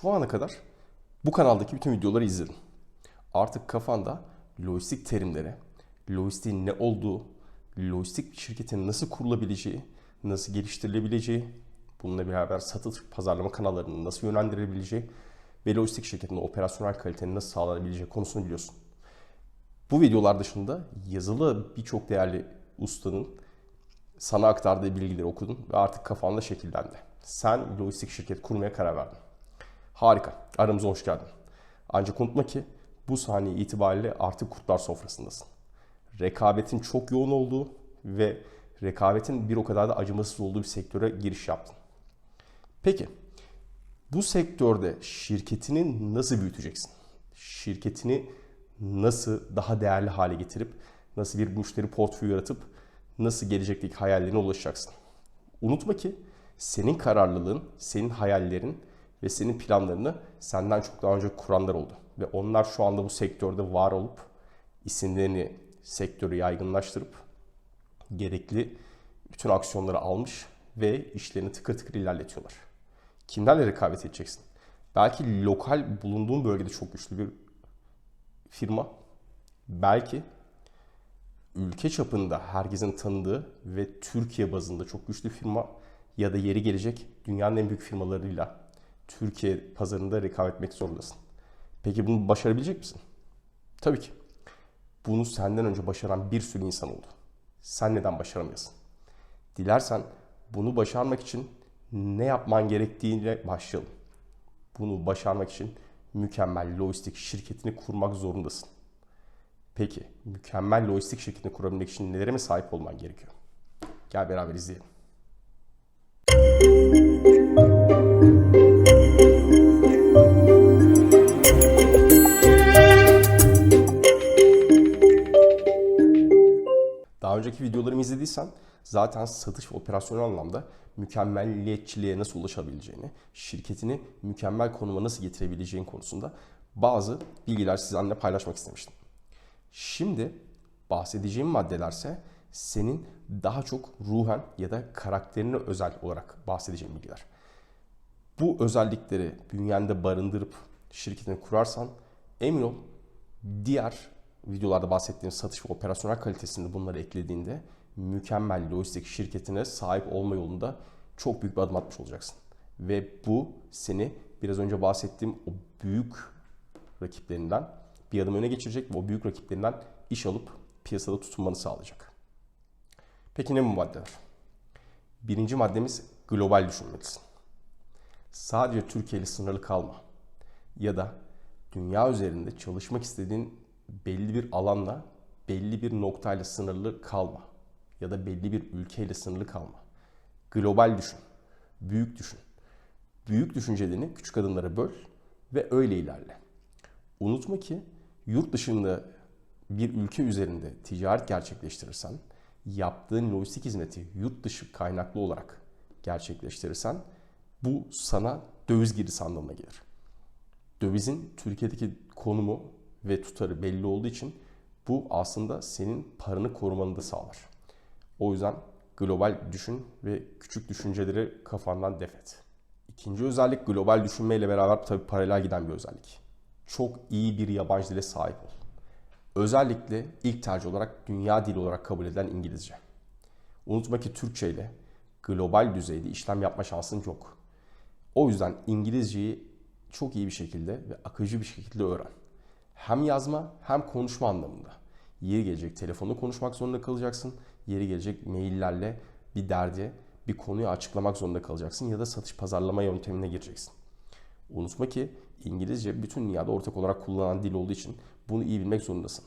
Şu ana kadar bu kanaldaki bütün videoları izledin. Artık kafanda lojistik terimleri, lojistiğin ne olduğu, lojistik bir şirketin nasıl kurulabileceği, nasıl geliştirilebileceği, bununla beraber satış pazarlama kanallarını nasıl yönlendirebileceği ve lojistik şirketinde operasyonel kalitenin nasıl sağlanabileceği konusunu biliyorsun. Bu videolar dışında yazılı birçok değerli ustanın sana aktardığı bilgileri okudun ve artık kafanda şekillendi. Sen lojistik şirket kurmaya karar verdin. Harika. Aramıza hoş geldin. Ancak unutma ki bu saniye itibariyle artık kurtlar sofrasındasın. Rekabetin çok yoğun olduğu ve rekabetin bir o kadar da acımasız olduğu bir sektöre giriş yaptın. Peki bu sektörde şirketini nasıl büyüteceksin? Şirketini nasıl daha değerli hale getirip nasıl bir müşteri portföyü yaratıp nasıl gelecekteki hayallerine ulaşacaksın? Unutma ki senin kararlılığın, senin hayallerin ve senin planlarını senden çok daha önce kuranlar oldu. Ve onlar şu anda bu sektörde var olup isimlerini sektörü yaygınlaştırıp gerekli bütün aksiyonları almış ve işlerini tıkır tıkır ilerletiyorlar. Kimlerle rekabet edeceksin? Belki lokal bulunduğun bölgede çok güçlü bir firma. Belki ülke çapında herkesin tanıdığı ve Türkiye bazında çok güçlü firma ya da yeri gelecek dünyanın en büyük firmalarıyla Türkiye pazarında rekabet etmek zorundasın. Peki bunu başarabilecek misin? Tabii ki. Bunu senden önce başaran bir sürü insan oldu. Sen neden başaramıyorsun? Dilersen bunu başarmak için ne yapman gerektiğiyle başlayalım. Bunu başarmak için mükemmel lojistik şirketini kurmak zorundasın. Peki mükemmel lojistik şirketini kurabilmek için nelere mi sahip olman gerekiyor? Gel beraber izleyelim. Daha önceki videolarımı izlediysen zaten satış ve operasyonel anlamda mükemmelliyetçiliğe nasıl ulaşabileceğini, şirketini mükemmel konuma nasıl getirebileceğin konusunda bazı bilgiler sizinle paylaşmak istemiştim. Şimdi bahsedeceğim maddelerse senin daha çok ruhen ya da karakterine özel olarak bahsedeceğim bilgiler. Bu özellikleri bünyende barındırıp şirketini kurarsan emin ol diğer videolarda bahsettiğim satış ve operasyonel kalitesinde bunları eklediğinde mükemmel lojistik şirketine sahip olma yolunda çok büyük bir adım atmış olacaksın. Ve bu seni biraz önce bahsettiğim o büyük rakiplerinden bir adım öne geçirecek ve o büyük rakiplerinden iş alıp piyasada tutunmanı sağlayacak. Peki ne bu maddeler? Birinci maddemiz global düşünmelisin. Sadece Türkiye ile sınırlı kalma. Ya da dünya üzerinde çalışmak istediğin belli bir alanla, belli bir noktayla sınırlı kalma. Ya da belli bir ülkeyle sınırlı kalma. Global düşün. Büyük düşün. Büyük düşüncelerini küçük adımlara böl ve öyle ilerle. Unutma ki yurt dışında bir ülke üzerinde ticaret gerçekleştirirsen, yaptığın lojistik hizmeti yurt dışı kaynaklı olarak gerçekleştirirsen bu sana döviz girisi anlamına gelir. Dövizin Türkiye'deki konumu ve tutarı belli olduğu için bu aslında senin paranı korumanı da sağlar. O yüzden global düşün ve küçük düşünceleri kafandan def et. İkinci özellik global düşünmeyle beraber tabii paralel giden bir özellik. Çok iyi bir yabancı dile sahip ol. Özellikle ilk tercih olarak dünya dili olarak kabul edilen İngilizce. Unutma ki Türkçe ile global düzeyde işlem yapma şansın yok. O yüzden İngilizceyi çok iyi bir şekilde ve akıcı bir şekilde öğren. Hem yazma hem konuşma anlamında. Yeri gelecek telefonla konuşmak zorunda kalacaksın. Yeri gelecek maillerle bir derdi, bir konuyu açıklamak zorunda kalacaksın ya da satış pazarlama yöntemine gireceksin. Unutma ki İngilizce bütün dünyada ortak olarak kullanılan dil olduğu için bunu iyi bilmek zorundasın.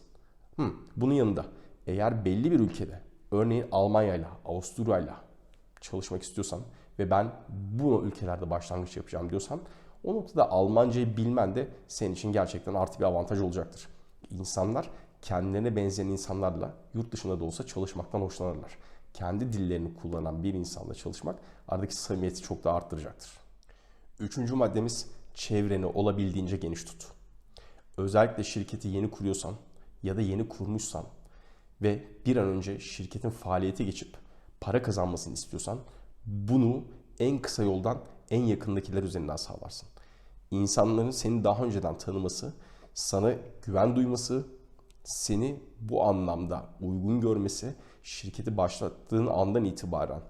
Hmm, bunun yanında eğer belli bir ülkede örneğin Almanya'yla, Avusturya'yla çalışmak istiyorsan ve ben bu ülkelerde başlangıç yapacağım diyorsan o noktada Almancayı bilmen de senin için gerçekten artı bir avantaj olacaktır. İnsanlar kendilerine benzeyen insanlarla yurt dışında da olsa çalışmaktan hoşlanırlar. Kendi dillerini kullanan bir insanla çalışmak aradaki samimiyeti çok daha arttıracaktır. Üçüncü maddemiz çevreni olabildiğince geniş tut. Özellikle şirketi yeni kuruyorsan ya da yeni kurmuşsan ve bir an önce şirketin faaliyete geçip para kazanmasını istiyorsan bunu en kısa yoldan en yakındakiler üzerinden sağlarsın. İnsanların seni daha önceden tanıması, sana güven duyması, seni bu anlamda uygun görmesi, şirketi başlattığın andan itibaren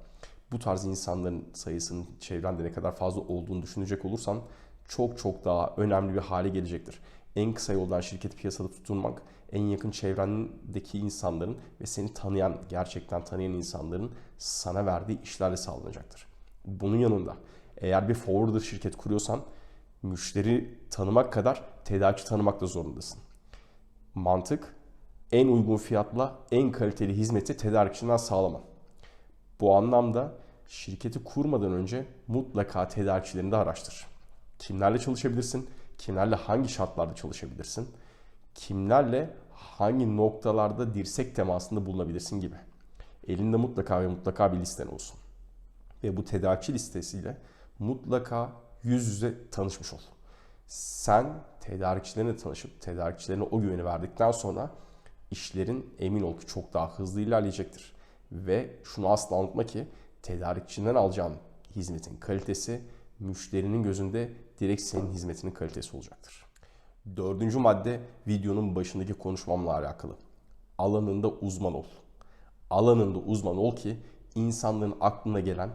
bu tarz insanların sayısının çevrende ne kadar fazla olduğunu düşünecek olursan çok çok daha önemli bir hale gelecektir. En kısa yoldan şirketi piyasada tutunmak, en yakın çevrendeki insanların ve seni tanıyan, gerçekten tanıyan insanların sana verdiği işlerle sağlanacaktır. Bunun yanında eğer bir forwarder şirket kuruyorsan müşteri tanımak kadar tedarikçi tanımak da zorundasın. Mantık en uygun fiyatla en kaliteli hizmeti tedarikçinden sağlaman. Bu anlamda şirketi kurmadan önce mutlaka tedarikçilerini de araştır. Kimlerle çalışabilirsin? Kimlerle hangi şartlarda çalışabilirsin? Kimlerle hangi noktalarda dirsek temasında bulunabilirsin gibi. Elinde mutlaka ve mutlaka bir listen olsun. Ve bu tedarikçi listesiyle mutlaka yüz yüze tanışmış ol. Sen tedarikçilerine tanışıp tedarikçilerine o güveni verdikten sonra işlerin emin ol ki çok daha hızlı ilerleyecektir. Ve şunu asla unutma ki tedarikçinden alacağın hizmetin kalitesi müşterinin gözünde direkt senin hizmetinin kalitesi olacaktır. Dördüncü madde videonun başındaki konuşmamla alakalı. Alanında uzman ol. Alanında uzman ol ki insanların aklına gelen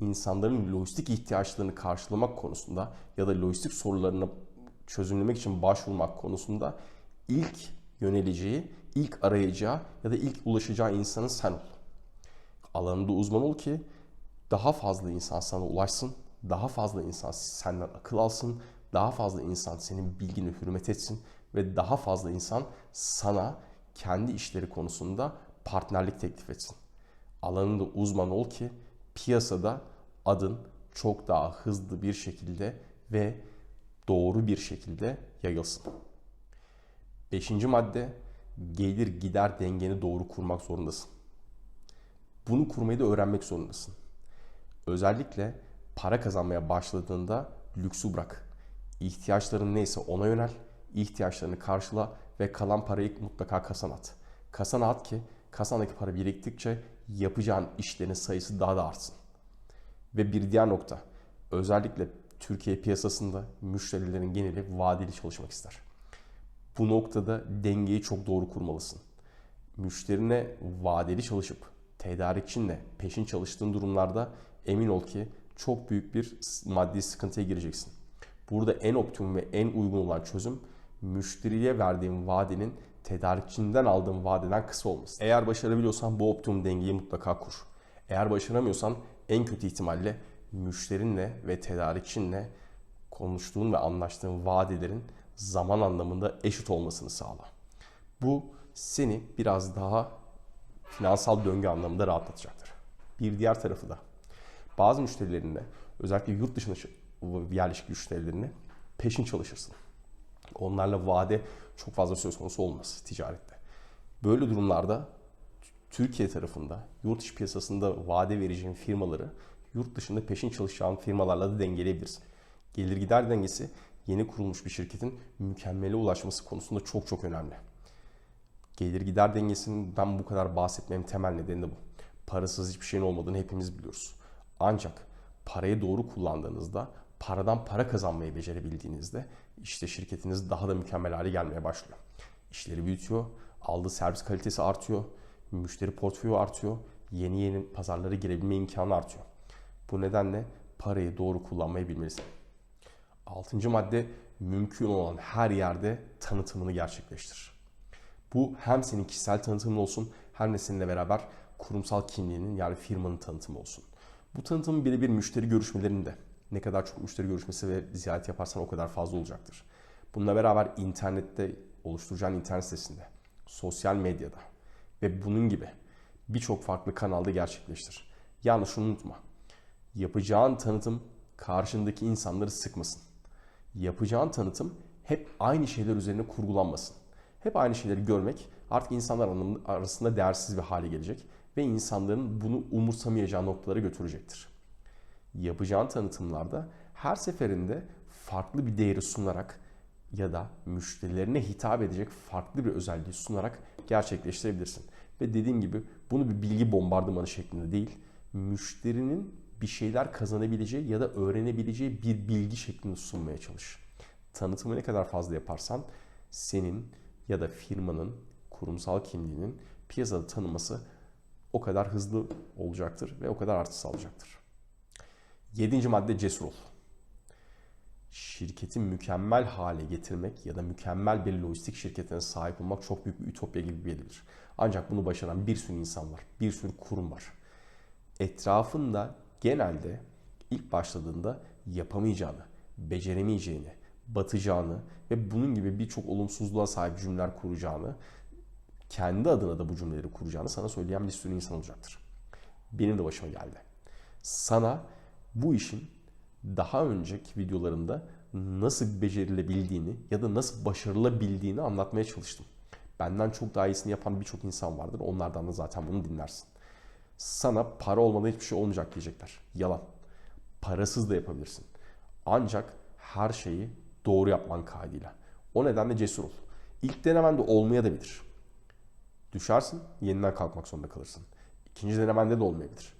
insanların lojistik ihtiyaçlarını karşılamak konusunda ya da lojistik sorularını çözümlemek için başvurmak konusunda ilk yöneleceği, ilk arayacağı ya da ilk ulaşacağı insanın sen ol. Alanında uzman ol ki daha fazla insan sana ulaşsın, daha fazla insan senden akıl alsın, daha fazla insan senin bilgini hürmet etsin ve daha fazla insan sana kendi işleri konusunda partnerlik teklif etsin. Alanında uzman ol ki piyasada adın çok daha hızlı bir şekilde ve doğru bir şekilde yayılsın. Beşinci madde gelir gider dengeni doğru kurmak zorundasın. Bunu kurmayı da öğrenmek zorundasın. Özellikle para kazanmaya başladığında lüksü bırak. İhtiyaçların neyse ona yönel, ihtiyaçlarını karşıla ve kalan parayı mutlaka kasana at. Kasana at ki kasandaki para biriktikçe yapacağın işlerin sayısı daha da artsın. Ve bir diğer nokta, özellikle Türkiye piyasasında müşterilerin geneli vadeli çalışmak ister. Bu noktada dengeyi çok doğru kurmalısın. Müşterine vadeli çalışıp tedarikçinle peşin çalıştığın durumlarda emin ol ki çok büyük bir maddi sıkıntıya gireceksin. Burada en optimum ve en uygun olan çözüm müşteriye verdiğin vadenin tedarikçinden aldığın vadeden kısa olması. Eğer başarabiliyorsan bu optimum dengeyi mutlaka kur. Eğer başaramıyorsan en kötü ihtimalle müşterinle ve tedarikçinle konuştuğun ve anlaştığın vadelerin zaman anlamında eşit olmasını sağla. Bu seni biraz daha finansal döngü anlamında rahatlatacaktır. Bir diğer tarafı da bazı müşterilerinle özellikle yurt dışına yerleşik müşterilerini peşin çalışırsın. Onlarla vade çok fazla söz konusu olmaz ticarette. Böyle durumlarda Türkiye tarafında yurt dışı piyasasında vade vereceğin firmaları yurt dışında peşin çalışacağın firmalarla da dengeleyebilirsin. Gelir gider dengesi yeni kurulmuş bir şirketin mükemmele ulaşması konusunda çok çok önemli. Gelir gider dengesinden bu kadar bahsetmemin temel nedeni de bu. Parasız hiçbir şeyin olmadığını hepimiz biliyoruz. Ancak parayı doğru kullandığınızda, paradan para kazanmayı becerebildiğinizde işte şirketiniz daha da mükemmel hale gelmeye başlıyor. İşleri büyütüyor, aldığı servis kalitesi artıyor, müşteri portföyü artıyor, yeni yeni pazarlara girebilme imkanı artıyor. Bu nedenle parayı doğru kullanmayı bilmelisin. Altıncı madde mümkün olan her yerde tanıtımını gerçekleştir. Bu hem senin kişisel tanıtımın olsun hem de seninle beraber kurumsal kimliğinin yani firmanın tanıtımı olsun. Bu tanıtımın birebir müşteri görüşmelerinde ne kadar çok müşteri görüşmesi ve ziyaret yaparsan o kadar fazla olacaktır. Bununla beraber internette oluşturacağın internet sitesinde, sosyal medyada ve bunun gibi birçok farklı kanalda gerçekleştir. Yani şunu unutma. Yapacağın tanıtım karşındaki insanları sıkmasın. Yapacağın tanıtım hep aynı şeyler üzerine kurgulanmasın. Hep aynı şeyleri görmek artık insanlar arasında değersiz bir hale gelecek ve insanların bunu umursamayacağı noktalara götürecektir. Yapacağın tanıtımlarda her seferinde farklı bir değeri sunarak ya da müşterilerine hitap edecek farklı bir özelliği sunarak gerçekleştirebilirsin. Ve dediğim gibi bunu bir bilgi bombardımanı şeklinde değil, müşterinin bir şeyler kazanabileceği ya da öğrenebileceği bir bilgi şeklinde sunmaya çalış. Tanıtımı ne kadar fazla yaparsan senin ya da firmanın kurumsal kimliğinin piyasada tanıması o kadar hızlı olacaktır ve o kadar artı sağlayacaktır. Yedinci madde cesur ol. Şirketi mükemmel hale getirmek ya da mükemmel bir lojistik şirketine sahip olmak çok büyük bir ütopya gibi gelebilir. Ancak bunu başaran bir sürü insan var, bir sürü kurum var. Etrafında genelde ilk başladığında yapamayacağını, beceremeyeceğini, batacağını ve bunun gibi birçok olumsuzluğa sahip cümleler kuracağını, kendi adına da bu cümleleri kuracağını sana söyleyen bir sürü insan olacaktır. Benim de başıma geldi. Sana bu işin daha önceki videolarında nasıl becerilebildiğini ya da nasıl başarılabildiğini anlatmaya çalıştım. Benden çok daha iyisini yapan birçok insan vardır. Onlardan da zaten bunu dinlersin. Sana para olmadan hiçbir şey olmayacak diyecekler. Yalan. Parasız da yapabilirsin. Ancak her şeyi doğru yapman kaydıyla. O nedenle cesur ol. İlk denemende olmaya da bilir. Düşersin, yeniden kalkmak zorunda kalırsın. İkinci denemende de olmayabilir.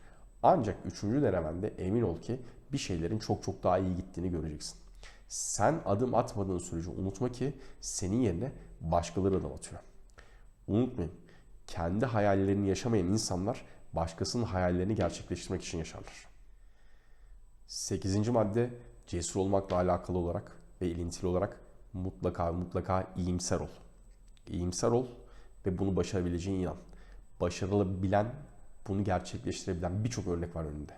Ancak üçüncü denemende emin ol ki bir şeylerin çok çok daha iyi gittiğini göreceksin. Sen adım atmadığın sürece unutma ki senin yerine başkaları adım atıyor. Unutmayın, kendi hayallerini yaşamayan insanlar başkasının hayallerini gerçekleştirmek için yaşarlar. Sekizinci madde cesur olmakla alakalı olarak ve ilintili olarak mutlaka mutlaka iyimser ol. İyimser ol ve bunu başarabileceğine inan. Başarılı bilen, bunu gerçekleştirebilen birçok örnek var önünde.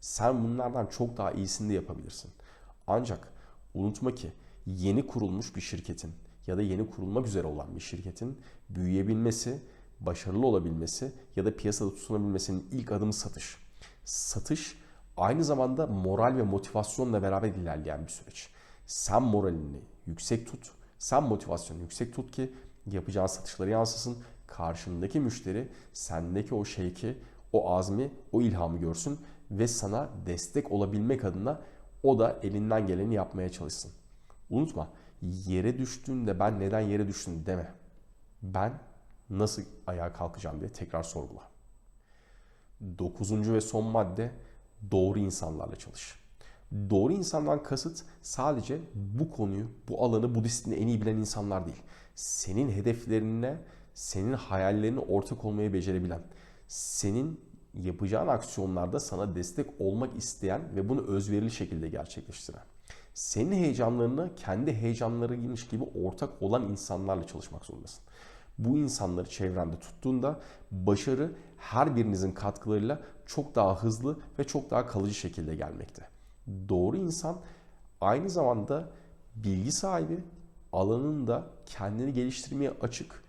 Sen bunlardan çok daha iyisini de yapabilirsin. Ancak unutma ki yeni kurulmuş bir şirketin ya da yeni kurulmak üzere olan bir şirketin büyüyebilmesi, başarılı olabilmesi ya da piyasada tutunabilmesinin ilk adımı satış. Satış aynı zamanda moral ve motivasyonla beraber ilerleyen bir süreç. Sen moralini yüksek tut, sen motivasyonunu yüksek tut ki yapacağın satışları yansısın. Karşındaki müşteri sendeki o şevki, o azmi, o ilhamı görsün ve sana destek olabilmek adına o da elinden geleni yapmaya çalışsın. Unutma, yere düştüğünde ben neden yere düştüm deme. Ben nasıl ayağa kalkacağım diye tekrar sorgula. Dokuzuncu ve son madde doğru insanlarla çalış. Doğru insandan kasıt sadece bu konuyu, bu alanı, bu disiplini en iyi bilen insanlar değil. Senin hedeflerine, senin hayallerine ortak olmayı becerebilen, senin yapacağın aksiyonlarda sana destek olmak isteyen ve bunu özverili şekilde gerçekleştiren. Senin heyecanlarına kendi heyecanlarıymış gibi ortak olan insanlarla çalışmak zorundasın. Bu insanları çevrende tuttuğunda başarı her birinizin katkılarıyla çok daha hızlı ve çok daha kalıcı şekilde gelmekte. Doğru insan aynı zamanda bilgi sahibi, alanında kendini geliştirmeye açık.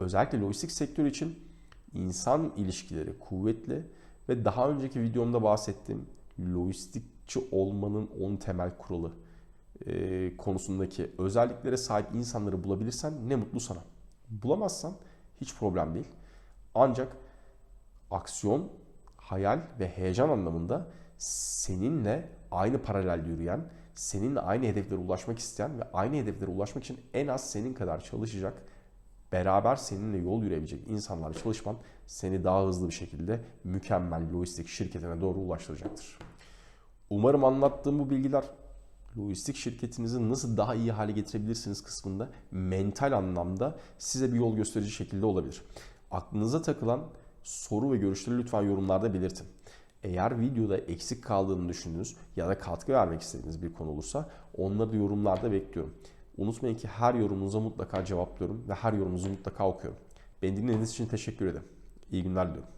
Özellikle lojistik sektör için insan ilişkileri kuvvetli ve daha önceki videomda bahsettiğim lojistikçi olmanın 10 temel kuralı e, konusundaki özelliklere sahip insanları bulabilirsen ne mutlu sana. Bulamazsan hiç problem değil. Ancak aksiyon, hayal ve heyecan anlamında seninle aynı paralelde yürüyen, seninle aynı hedeflere ulaşmak isteyen ve aynı hedeflere ulaşmak için en az senin kadar çalışacak, beraber seninle yol yürüyebilecek insanlarla çalışman seni daha hızlı bir şekilde mükemmel lojistik şirketine doğru ulaştıracaktır. Umarım anlattığım bu bilgiler lojistik şirketinizi nasıl daha iyi hale getirebilirsiniz kısmında mental anlamda size bir yol gösterici şekilde olabilir. Aklınıza takılan soru ve görüşleri lütfen yorumlarda belirtin. Eğer videoda eksik kaldığını düşündüğünüz ya da katkı vermek istediğiniz bir konu olursa onları da yorumlarda bekliyorum. Unutmayın ki her yorumunuza mutlaka cevaplıyorum ve her yorumunuzu mutlaka okuyorum. Beni dinlediğiniz için teşekkür ederim. İyi günler diliyorum.